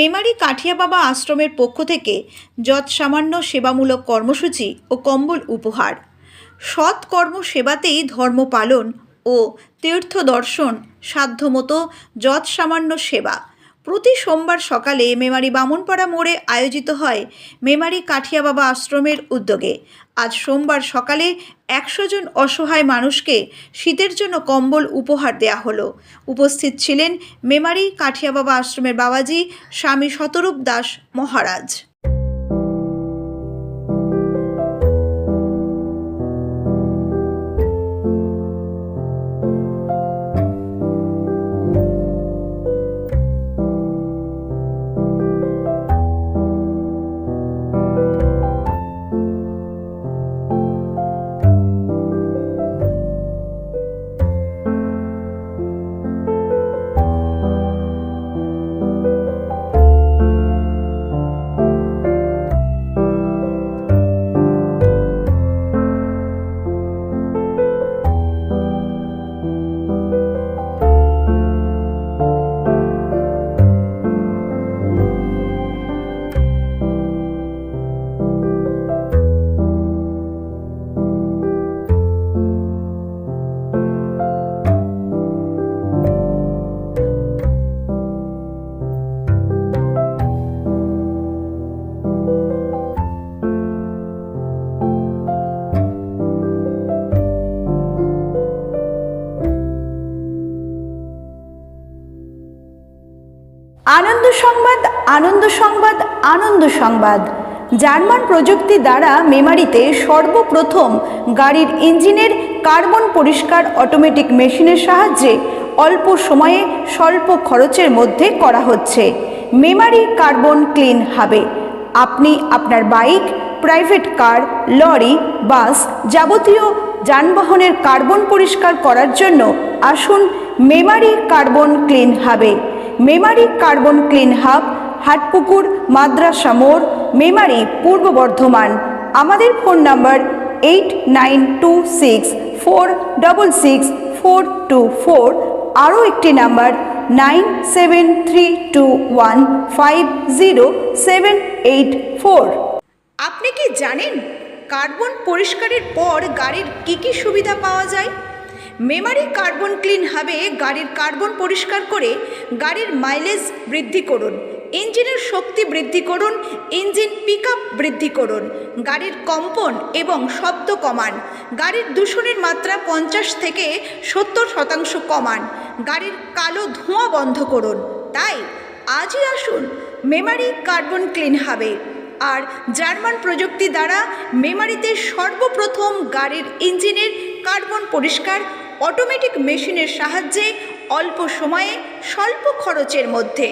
মেমারি কাঠিয়া বাবা আশ্রমের পক্ষ থেকে যৎ সামান্য সেবামূলক কর্মসূচি ও কম্বল উপহার। সৎ কর্ম সেবাতেই ধর্ম পালন ও তীর্থ দর্শন সাধ্যমতো যৎসামান্য সেবা প্রতি সোমবার সকালে মেমারি বামনপাড়া মোড়ে আয়োজিত হয় মেমারি কাঠিয়া বাবা আশ্রমের উদ্যোগে। আজ সোমবার সকালে একশো জন অসহায় মানুষকে শীতের জন্য কম্বল উপহার দেয়া হলো। উপস্থিত ছিলেন মেমারি কাঠিয়া বাবা আশ্রমের বাবাজি স্বামী শতরূপ দাস মহারাজ। আনন্দ সংবাদ আনন্দ সংবাদ আনন্দ সংবাদ। জার্মান প্রযুক্তি দ্বারা মেমারিতে সর্বপ্রথম গাড়ির ইঞ্জিনের কার্বন পরিষ্কার অটোমেটিক মেশিনের সাহায্যে অল্প সময়ে স্বল্প খরচের মধ্যে করা হচ্ছে। মেমারি কার্বন ক্লিন হবে। আপনি আপনার bike, private car, lorry, bus যাবতীয় যানবাহনের কার্বন পরিষ্কার করার জন্য আসুন মেমারি কার্বন ক্লিন হাবে। Memari carbon clean hub, Hatpukur, মাদ্রাসা মোড়, মেমারি পূর্ব বর্ধমান। আমাদের phone number eight nine two six four double six four two four আরও একটি number nine seven three two one five zero seven eight four আপনি কি জানেন কার্বন পরিষ্কারের পর গাড়ির কি কি সুবিধা পাওয়া যায়? মেমারি কার্বন ক্লিন হাবে গাড়ির কার্বন পরিষ্কার করে গাড়ির মাইলেজ বৃদ্ধি করুন, ইঞ্জিনের শক্তি বৃদ্ধি করুন, ইঞ্জিন পিক বৃদ্ধি করুন, গাড়ির কম্পন এবং শব্দ কমান, গাড়ির দূষণের মাত্রা পঞ্চাশ থেকে সত্তর শতাংশ কমান, গাড়ির কালো ধোঁয়া বন্ধ করুন। তাই আজই আসুন মেমারি কার্বন ক্লিন হাবে আর জার্মান প্রযুক্তি দ্বারা মেমারিতে সর্বপ্রথম গাড়ির ইঞ্জিনের কার্বন পরিষ্কার অটোমেটিক মেশিনের সাহায্যে অল্প সময়ে স্বল্প খরচের মধ্যে।